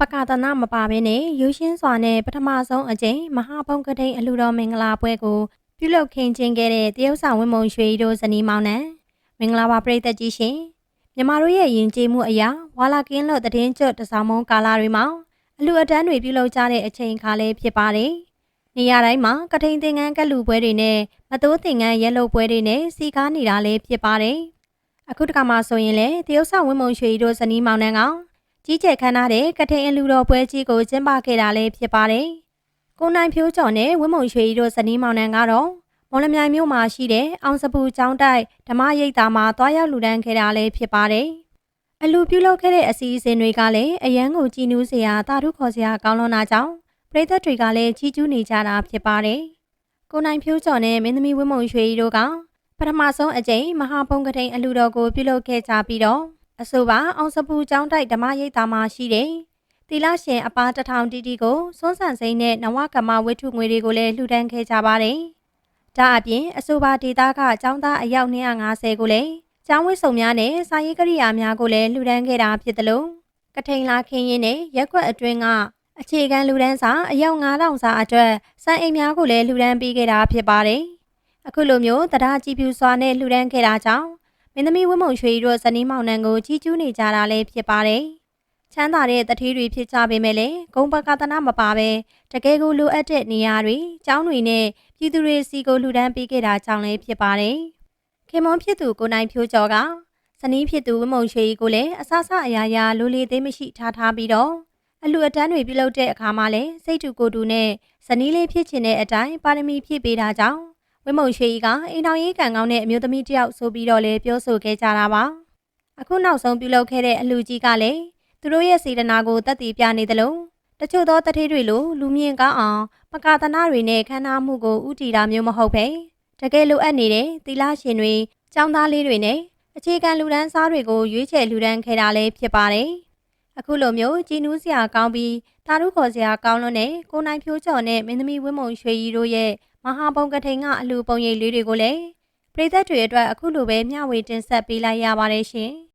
ပကာသနာမပါဘဲနဲ့ရိုးရှင်းစွာနဲ့ပထမဆုံးအကြိမ်မဟာဘုံကတိန်အလှတော်မင်္ဂလာပွဲကိုပြုလုပ်ခင်းကျင်းခဲ့တဲ့တရုတ်ဆောင်ဝင်းမုံရွှေတို့ဇနီးမောင်နှံမင်္ဂလာပါပရိသတ်ကြီးရှင်မြန်မာတို့ရဲ့ယဉ်ကျေးမှုအရာဝါလာကင်းလို့တည်င်းကျွတ်တစောင်းမုံကာလာတွေမှာအလှအတန်းတွေပြုလုပ်ကြတဲ့အချိန်ခါလေးဖြစ်ပါတယ်နေရာတိုင်းမှာကထိန်သင်္ကန်းကလူပွဲတွေနဲ့မတိုးသင်္ကန်းရဲလုတ်ပွဲတွေနဲ့စီကားနေတာလေးဖြစ်ပါတယ်အခုတခါမှဆိုရင်လေတရုတ်ဆောင်ဝင်းမုံရွှေတို့ဇနီးမောင်နှံက ကြီးကျယ်ခမ်းနားတဲ့ကထိန်အလူတော်ပွဲကြီးကိုကျင်းပခဲ့တာလည်းဖြစ်ပါတယ်။ကိုနိုင်ဖြိုးကျော်နဲ့ဝင်းမုံရွှေရီတို့ဇနီးမောင်နှံကတော့မော်လမြိုင်မြို့မှာရှိတဲ့အောင်စပူကျောင်းတိုက်ဓမ္မရိပ်သာမှာတွားရောက်လူဒန်းခဲ့တာလည်းဖြစ်ပါတယ်။အလူပြုလုပ်ခဲ့တဲ့အစီအစဉ်တွေကလည်းအရန်ကိုကြည်နူးစရာတာထုခေါ်စရာကောင်းလွန်တာကြောင့်ပြည်သက်တွေကလည်းကြီးကျူးနေကြတာဖြစ်ပါတယ်။ကိုနိုင်ဖြိုးကျော်နဲ့မင်းသမီးဝင်းမုံရွှေရီတို့ကပထမဆုံးအကြိမ်မဟာဘုံကထိန်အလူတော်ကိုပြုလုပ်ခဲ့ကြပြီးတော့ အဆိုပါအောင်စပူကျောင်းတိုက်ဓမ္မရိပ်သာမှာရှိတဲ့တီလာရှင်အပားတစ်ထောင်တီတီကိုစွန်းဆန်စိမ့်နဲ့နဝကမဝိထုငွေတွေကိုလည်းလှူဒန်းခဲ့ကြပါတယ်။ဒါအပြင်အဆိုပါဒေတာကကျောင်းသားအယောက်250ကိုလည်းကျောင်းဝစ်စုံများနဲ့စာရေးကရိယာများကိုလည်းလှူဒန်းခဲ့တာဖြစ်တယ်လို့ကထိန်လာခင်းရင်နဲ့ရက်ွက်အတွင်းကအခြေခံလူဒန်းစာအယောက်9000စာအတွက်စံအိမ်များကိုလည်းလှူဒန်းပေးခဲ့တာဖြစ်ပါတယ်။အခုလိုမျိုးတရားကြည်ဖြူစွာနဲ့လှူဒန်းခဲ့တာကြောင့် မင်းသမီးဝင်းမုံရွှေတို့ဇနီးမောင်နှံကိုကြီးကျူးနေကြတာလည်းဖြစ်ပါတယ်။ချမ်းသာတဲ့တထေးတွေဖြစ်ကြပေမဲ့လည်းဂုံပကသနာမပါပဲတကယ်ကိုလိုအပ်တဲ့နေရာတွေကျောင်းတွေနဲ့ပြည်သူတွေစီကိုလှူဒန်းပေးခဲ့တာကြောင့်လည်းဖြစ်ပါတယ်။ခင်မွန်ဖြစ်သူကိုနိုင်ဖြိုးကျော်ကဇနီးဖြစ်သူဝင်းမုံရွှေကိုလည်းအဆဆအရာရာလိုလေသေးမရှိထားထားပြီးတော့အလူအတန်းတွေပြုလုပ်တဲ့အခါမှာလည်းစိတ်တူကိုယ်တူနဲ့ဇနီးလေးဖြစ်ချင်တဲ့အတိုင်းပါရမီဖြည့်ပေးတာကြောင့် ဝင်းမုံရွှေကြီးကအိမ်တော်ရေးကံကောင်းတဲ့အမျိုးသမီးတစ်ယောက်ဆိုပြီးတော့လည်းပြောဆိုခဲ့ကြတာပါအခုနောက်ဆုံးပြုလုပ်ခဲ့တဲ့အလှကြီးကလည်းသူတို့ရဲ့စေတနာကိုတက်တည်ပြနေသလိုတချို့သောတထေးတွေလိုလူမြင့်ကောင်းအောင်ပကာသနာတွေနဲ့ခန္ဓာမှုကိုဥတီတာမျိုးမဟုတ်ပဲတကယ်လိုအပ်နေတဲ့သီလရှင်တွေចောင်းသားလေးတွေနဲ့အခြေခံလူဒန်းစားတွေကိုရွေးချယ်လူဒန်းခဲ့တာလည်းဖြစ်ပါတယ်အခုလိုမျိုးကြည်နူးစရာကောင်းပြီးတာရုခေါ်စရာကောင်းလွန်းတဲ့ကိုနိုင်ဖြိုးကျော်နဲ့မင်းသမီးဝင်းမုံရွှေကြီးတို့ရဲ့ မဟာဘုံကထိန်ကအလူပုံရိပ်လေးတွေကိုလည်းပြည်သက်တွေအတွက်အခုလိုပဲမျှဝေတင်ဆက်ပေးလိုက်ရပါတယ်ရှင်။